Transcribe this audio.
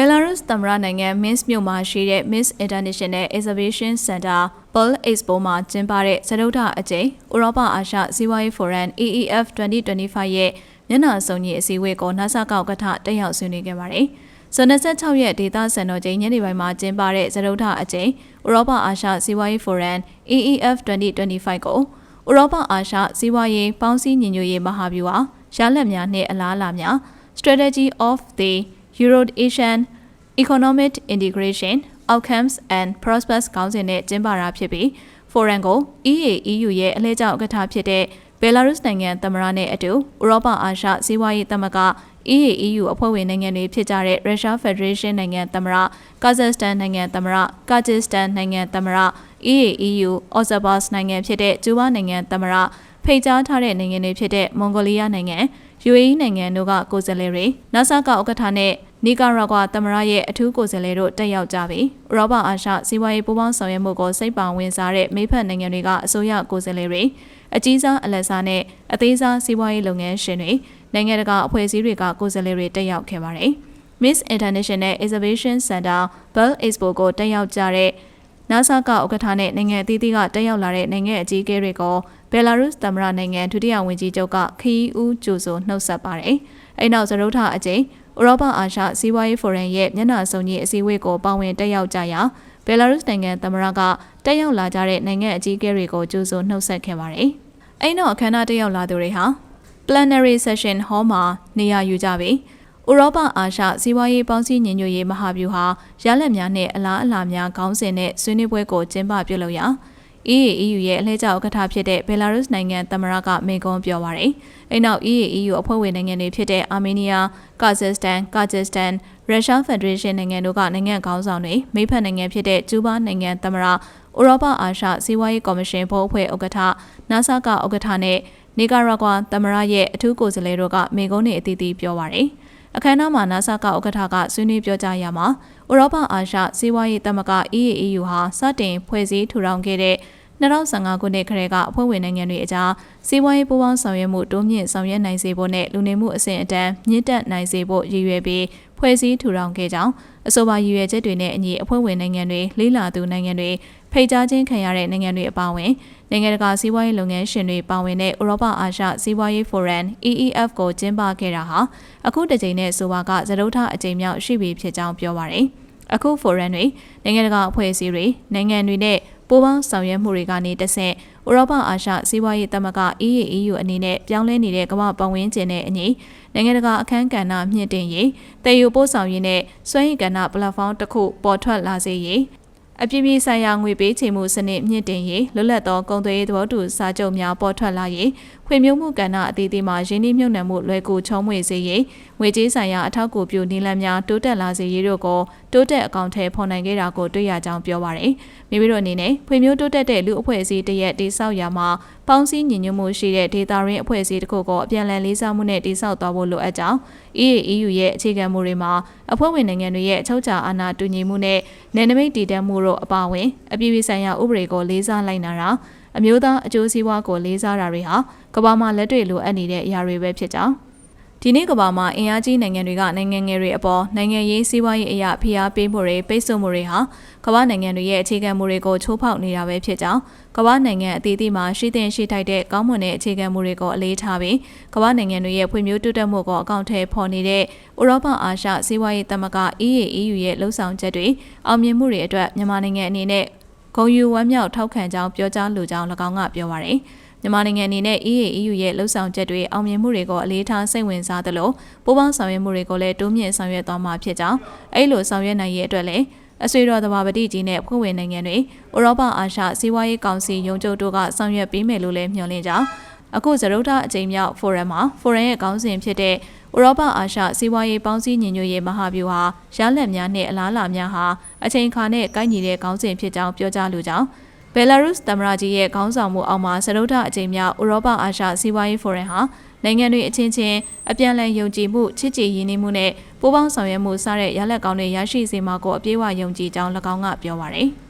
Belarus သမ္မတနိုင်ငံ Minsk မြို့မှာရှိတဲ့ Minsk International Exhibition Center Pearl Expo မှာကျင်းပတဲ့စတုထအကြိမ်ဥရောပအာရှစီးပွားရေးဖိုရမ် EEF 2025ရဲ့မျက်နှာစုံညီအစည်းအဝေးကို NASA ကောက်ကထတက်ရောက်ဆွေးနွေးခဲ့ပါတယ်။ဇွန်26ရက်ဒေသစံတော်ချိန်ညနေပိုင်းမှာကျင်းပတဲ့စတုထအကြိမ်ဥရောပအာရှစီးပွားရေးဖိုရမ် EEF 2025ကိုဥရောပအာရှစီးပွားရေးပေါင်းစည်းညီညွတ်ရေးမဟာဗျူဟာရလဒ်များနှင့်အလားအလာများ Strategy of the Euro-Asian Economic Integration Outcomes and Prospects ခေါင်းစဉ်နဲ့ကျင်းပတာဖြစ်ပြီး Forum ကို EAEU ရဲ့အလှည့်ကျဥက္ကဋ္ဌဖြစ်တဲ့ Belarus နိုင်ငံသမ္မတနဲ့အတူဥရောပအာရှစီးပွားရေးသမဂ္ဂ EAEU အဖွဲ့ဝင်နိုင်ငံတွေဖြစ်ကြတဲ့ Russia Federation နိုင်ငံသမ္မတ Kazakhstan နိုင်ငံသမ္မတ Kyrgyzstan နိုင်ငံသမ္မတ EAEU Azerbaijan နိုင်ငံဖြစ်တဲ့ကျူးဘားနိုင်ငံသမ္မတဖိတ်ကြားထားတဲ့နိုင်ငံတွေဖြစ်တဲ့မွန်ဂိုလီးယားနိုင်ငံ UAE နိုင်ငံတို့ကကိုယ်စားလှယ်တွေ NASA ကဥက္ကဋ္ဌနဲ့ နီကာရာဂွာသမ္မတရဲ့အထူးကိုယ်စားလှယ်တို့တက်ရောက်ကြပြီးဥရောပအာရှစီးပွားရေးပူးပေါင်းဆောင်ရွက်မှုကိုစိတ်ပါဝင်စားတဲ့မိဖက်နိုင်ငံတွေကအစိုးရကိုယ်စားလှယ်တွေအကြီးစားအလက်စားနဲ့အသေးစားစီးပွားရေးလုပ်ငန်းရှင်တွေနိုင်ငံတကာအဖွဲ့အစည်းတွေကကိုယ်စားလှယ်တွေတက်ရောက်ခဲ့ပါတယ်။ Miss International Exhibition Center Bell Expo ကိုတက်ရောက်ကြတဲ့ NASA ကဥက္ကဋ္ဌနဲ့နိုင်ငံအသီးသီးကတက်ရောက်လာတဲ့နိုင်ငံအကြီးအကဲတွေကိုဘယ်လာရုစ်သမ္မတနိုင်ငံဒုတိယဝန်ကြီးချုပ်ကခီးဦးကြိုဆိုနှုတ်ဆက်ပါတယ်။အဲနောက်သရုတ်ထအကျိန် ဥရောပအာရှစီးပွားရေးဖိုရမ်ရဲ့မျက်နှာစုံကြီးအစည်းအဝေးကိုပါဝင်တက်ရောက်ကြရာဘယ်လာရုစ်နိုင်ငံသမ္မတကတက်ရောက်လာကြတဲ့နိုင်ငံအကြီးအကဲတွေကိုကြိုဆိုနှုတ်ဆက်ခဲ့ပါတယ်။အဲနောက်အခမ်းအနားတက်ရောက်လာသူတွေဟာ plenary session hall မှာနေရာယူကြပြီးဥရောပအာရှစီးပွားရေးပေါင်းစည်းညီညွတ်ရေးမဟာဗျူဟာရလဒ်များနဲ့အလားအလာများခေါင်းစဉ်နဲ့ဆွေးနွေးပွဲကိုကျင်းပပြုလုပ်ရာ EAEU ရဲ့အလှည့်ကျဥက္ကဋ္ဌဖြစ်တဲ့ဘယ်လာရုစ်နိုင်ငံသမ္မတကမေကွန်ပြောပါရယ်။အဲနောက် EAEU အဖွဲ့ဝင်နိုင်ငံတွေဖြစ်တဲ့အာမေးနီးယား၊ကာဇက်စတန်၊ကာဂျစ်စတန်၊ရုရှားဖက်ဒရေးရှင်းနိုင်ငံတို့ကနိုင်ငံခေါင်းဆောင်တွေမိဖက်နိုင်ငံဖြစ်တဲ့ကျူးဘားနိုင်ငံသမ္မတဥရောပအာရှစီးပွားရေးကော်မရှင်ဘုတ်အဖွဲ့ဥက္ကဋ္ဌနာဆာကဥက္ကဋ္ဌနဲ့နီကာရာဂွာသမ္မတရဲ့အထူးကိုယ်စားလှယ်တို့ကမေကွန်နေအသီးသီးပြောပါရယ်။အခမ်းအနားမှာနာဆာကဥက္ကဋ္ဌကဆွေးနွေးပြောကြားရမှာဥရောပအာရှစီးပွားရေးသမဂ္ဂ EAEU ဟာစတင်ဖွဲ့စည်းထူထောင်ခဲ့တဲ့ 2015ခုနှစ်ခရဲကအဖွဲ့ဝင်နိုင်ငံတွေအကြားစီးပွားရေးပူးပေါင်းဆောင်ရွက်မှုတိုးမြင့်ဆောင်ရွက်နိုင်စေဖို့နဲ့လူနေမှုအဆင့်အတန်းမြင့်တက်နိုင်စေဖို့ရည်ရွယ်ပြီးဖွဲ့စည်းထူထောင်ခဲ့ကြောင်းအဆိုပါရည်ရွယ်ချက်တွေနဲ့အညီအဖွဲ့ဝင်နိုင်ငံတွေလေးလာသူနိုင်ငံတွေဖိတ်ကြားခြင်းခံရတဲ့နိုင်ငံတွေအပါအဝင်နိုင်ငံတကာစီးပွားရေးလုပ်ငန်းရှင်တွေပါဝင်တဲ့ဥရောပအာရှစီးပွားရေးဖိုရမ် EEF ကိုကျင်းပခဲ့တာဟာအခုတစ်ကြိမ်နဲ့ဆိုပါကသရုတ်ထအကြိမ်မြောက်ရှိပြီဖြစ်ကြောင်းပြောပါရယ်အခုဖိုရမ်တွေနိုင်ငံတကာအဖွဲ့အစည်းတွေနိုင်ငံတွေနဲ့ ပူးပေါင်းဆောင်ရွက်မှုတွေကနေတဆင့်ဥရောပအာရှစီးပွားရေးသမဂ္ဂ EAEU အနေနဲ့ပြောင်းလဲနေတဲ့ကမ္ဘာပတ်ဝန်းကျင်နဲ့အညီနိုင်ငံတကာအခမ်းကဏ္ဍမြင့်တင်ရေးတည်ယူပို့ဆောင်ရေးနဲ့စွမ်းရည်ကဏ္ဍပလက်ဖောင်းတစ်ခုပေါ်ထွက်လာစေရေးအပြည့်ပြည့်ဆိုင်ရာငွေပေးချေမှုစနစ်မြင့်တင်ရေးလွတ်လပ်သောကုန်သွယ်ရေးသဘောတူစာချုပ်များပေါ်ထွက်လာရေး ဖွံ့ဖြိုးမှုကဏ္ဍအသီးသီးမှာရင်းနှီးမြှုပ်နှံမှုလွယ်ကူချုံးမွေစေရေးငွေကြေးဆိုင်ရာအထောက်အကူပြုနည်းလမ်းများတိုးတက်လာစေရေးတို့ကိုတိုးတက်အကောင့်ထဲဖော်နိုင်ခဲ့တာကိုတွေ့ရကြောင်းပြောပါရယ်မိမိတို့အနေနဲ့ဖွံ့ဖြိုးတိုးတက်တဲ့လူအဖွဲ့အစည်းတရက်တိဆောက်ရာမှာပေါင်းစည်းညီညွတ်မှုရှိတဲ့ဒေတာရင်းအဖွဲ့အစည်းတစ်ခုကိုအပြန်အလှန်လေးစားမှုနဲ့တိဆောက်သွားဖို့လိုအပ်ကြောင်း EAEU ရဲ့အခြေခံမူတွေမှာအဖွဲ့ဝင်နိုင်ငံတွေရဲ့အချုပ်အခြာအာဏာတူညီမှုနဲ့နယ်နိမိတ်တည်တံ့မှုတို့အပါအဝင်အပြည်ပြည်ဆိုင်ရာဥပဒေကိုလေးစားလိုက်နာတာ အမျိုးသားအကျိုးစီးပွားကိုလေးစားတာတွေဟာကမ္ဘာမှာလက်တွေ့လိုအပ်နေတဲ့အရာတွေပဲဖြစ်ကြောင်းဒီနေ့ကမ္ဘာမှာအင်အားကြီးနိုင်ငံတွေကနိုင်ငံငယ်တွေအပေါ်နိုင်ငံရေးစီးပွားရေးအရာဖိအားပေးမှုတွေပိတ်ဆို့မှုတွေဟာကမ္ဘာနိုင်ငံတွေရဲ့အခြေခံမူတွေကိုချိုးဖောက်နေတာပဲဖြစ်ကြောင်းကမ္ဘာနိုင်ငံအသီးသီးမှာရှိတဲ့ရှိထိုက်တဲ့ကောင်းမွန်တဲ့အခြေခံမူတွေကိုအလေးထားပြီးကမ္ဘာနိုင်ငံတွေရဲ့ဖွံ့ဖြိုးတိုးတက်မှုကိုအကောင့်ထဲပေါ်နေတဲ့ဥရောပအာရှစီးပွားရေးသမဂ္ဂ EAEU ရဲ့လှုပ်ဆောင်ချက်တွေအောင်မြင်မှုတွေအတွက်မြန်မာနိုင်ငံအနေနဲ့ ဂုဏ်ယူဝမ်းမြောက်ထောက်ခံကြောင်းပြောကြားလိုကြောင်း၎င်းကပြောပါရယ်မြန်မာနိုင်ငံအနေနဲ့ EAEU ရဲ့လှုပ်ဆောင်ချက်တွေအောင်မြင်မှုတွေကိုအလေးထားစိတ်ဝင်စားသလိုပူးပေါင်းဆောင်ရွက်မှုတွေကိုလည်းတိုးမြင့်ဆောင်ရွက်သွားမှာဖြစ်ကြောင်းအဲ့လိုဆောင်ရွက်နိုင်ရေးအတွက်လည်းအဆွေတော်သဘာပတိကြီးနဲ့ဖွဲ့ဝင်နိုင်ငံတွေဥရောပအာရှစီးပွားရေးကောင်စီရုံးချုပ်တို့ကဆောင်ရွက်ပေးမယ်လို့လည်းမျှော်လင့်ကြောင်း အခုဇရုဒ္ဓအကြိမ်မြောက်ဖိုရမ်မှာဖိုရမ်ရဲ့ခေါင်းစဉ်ဖြစ်တဲ့ဥရောပအာရှစီးပွားရေးပေါင်းစည်းညီညွတ်ရေးမဟာဗျူဟာရလဒ်များနဲ့အလားအလာများဟာအချိန်အခါနဲ့ကိုက်ညီတဲ့ခေါင်းစဉ်ဖြစ်ကြောင်းပြောကြားလိုကြောင်းဘယ်လာရုစ်သမ္မတကြီးရဲ့ခေါင်းဆောင်မှုအောက်မှာစရုဒ္ဓအကြိမ်မြောက်ဥရောပအာရှစီးပွားရေးဖိုရမ်ဟာနိုင်ငံတွေအချင်းချင်းအပြန်အလှန်ယုံကြည်မှုချစ်ကြည်ရင်းနှီးမှုနဲ့ပူးပေါင်းဆောင်ရွက်မှုစတဲ့ရလဒ်ကောင်းတွေရရှိစေမှာကိုအပြည့်အဝယုံကြည်ကြောင်း၎င်းကပြောပါရယ်။